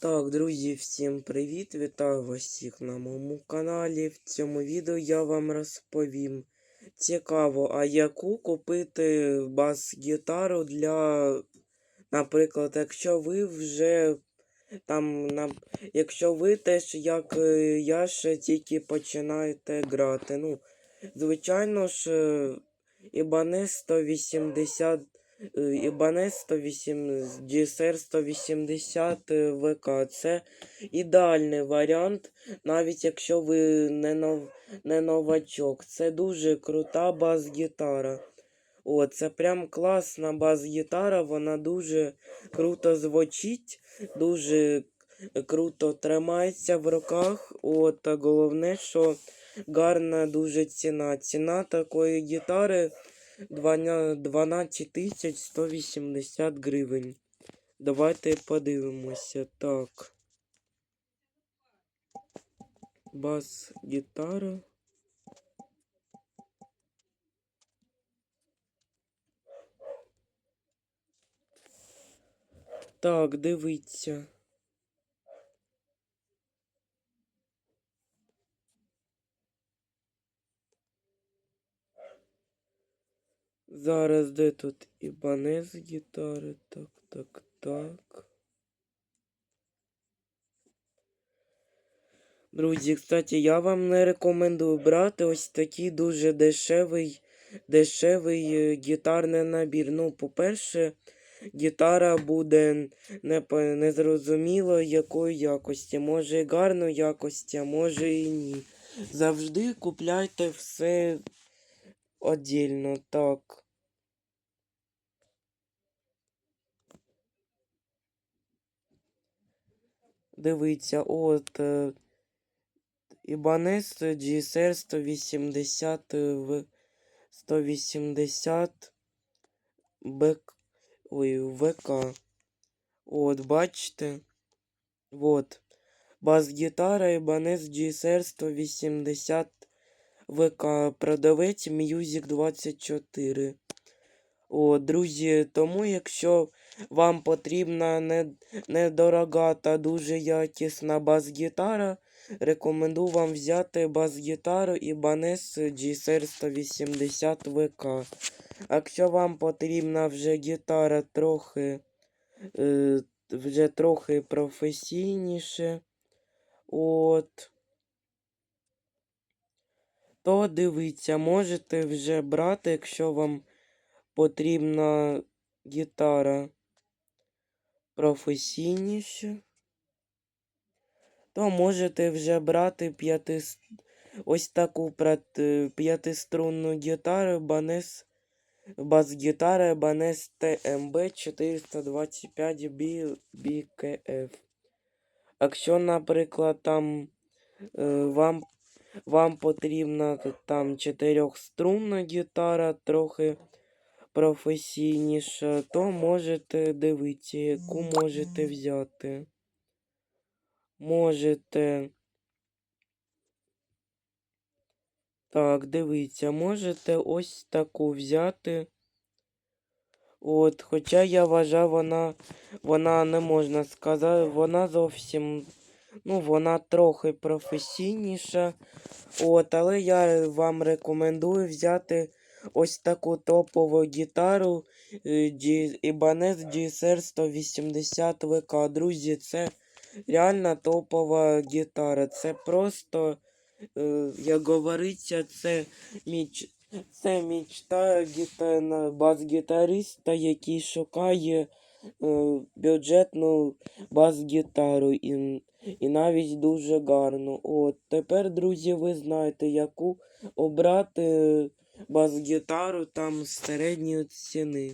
Так, друзі, всім привіт! Вітаю вас всіх на моєму каналі. В цьому відео я вам розповім. Цікаво, а яку купити бас-гітару для, наприклад, якщо ви вже там, на... якщо ви теж, як е, я ще тільки починаєте грати. Ну, звичайно ж, е, Ibanez 180 Ibanez 108, GSR 180 е, ВК. Це ідеальний варіант, навіть якщо ви не, нов, не новачок. Це дуже крута бас-гітара. О, це прям класна бас-гітара, вона дуже круто звучить, дуже круто тримається в руках. От, а головне, що гарна дуже ціна. Ціна такої гітари 12 тисяч 180 гривень. Давайте подивимося. Так. Бас-гітара. Так, дивіться. Зараз де тут Ібанез гітари? Так, так, так. Друзі, кстати, я вам не рекомендую брати ось такий дуже дешевий, дешевий е, гітарний набір. Ну, по-перше, гітара буде не, якої якості. Може і гарної якості, а може і ні. Завжди купляйте все отдельно, так. Дивіться, от е, Ibanez GSR 180 е, в 180 БК, ой, ВК. От, бачите? Вот. Бас-гітара Ibanez GSR 180 ВК. Продавець Music 24. О, друзі, тому якщо вам потрібна не, недорога та дуже якісна бас-гітара, рекомендую вам взяти бас-гітару Ibanez GSR 180 ВК. Якщо вам потрібна вже гітара трохи, е, вже трохи професійніше, от, то дивіться, можете вже брати, якщо вам потрібна гітара професійніше, то можете вже брати п'яти, ось таку прат- п'ятиструнну гітару Ibanez бас-гітара Ibanez TMB 425 B- BKF. Якщо, наприклад, там е, вам, вам потрібна там чотирьохструнна гітара, трохи професійніша, то можете дивитися, яку можете взяти. Можете. Так, дивіться, можете ось таку взяти. От, хоча я вважаю, вона, вона не можна сказати, вона зовсім, ну, вона трохи професійніша. От, але я вам рекомендую взяти ось таку топову гітару Ibanez GSR 180 ВК. Друзі, це реально топова гітара. Це просто, е, як говориться, це міч. Це мічта гіта... бас-гітариста, який шукає е, бюджетну бас-гітару і, і навіть дуже гарну. От тепер, друзі, ви знаєте, яку обрати бас-гітару там середньої ціни.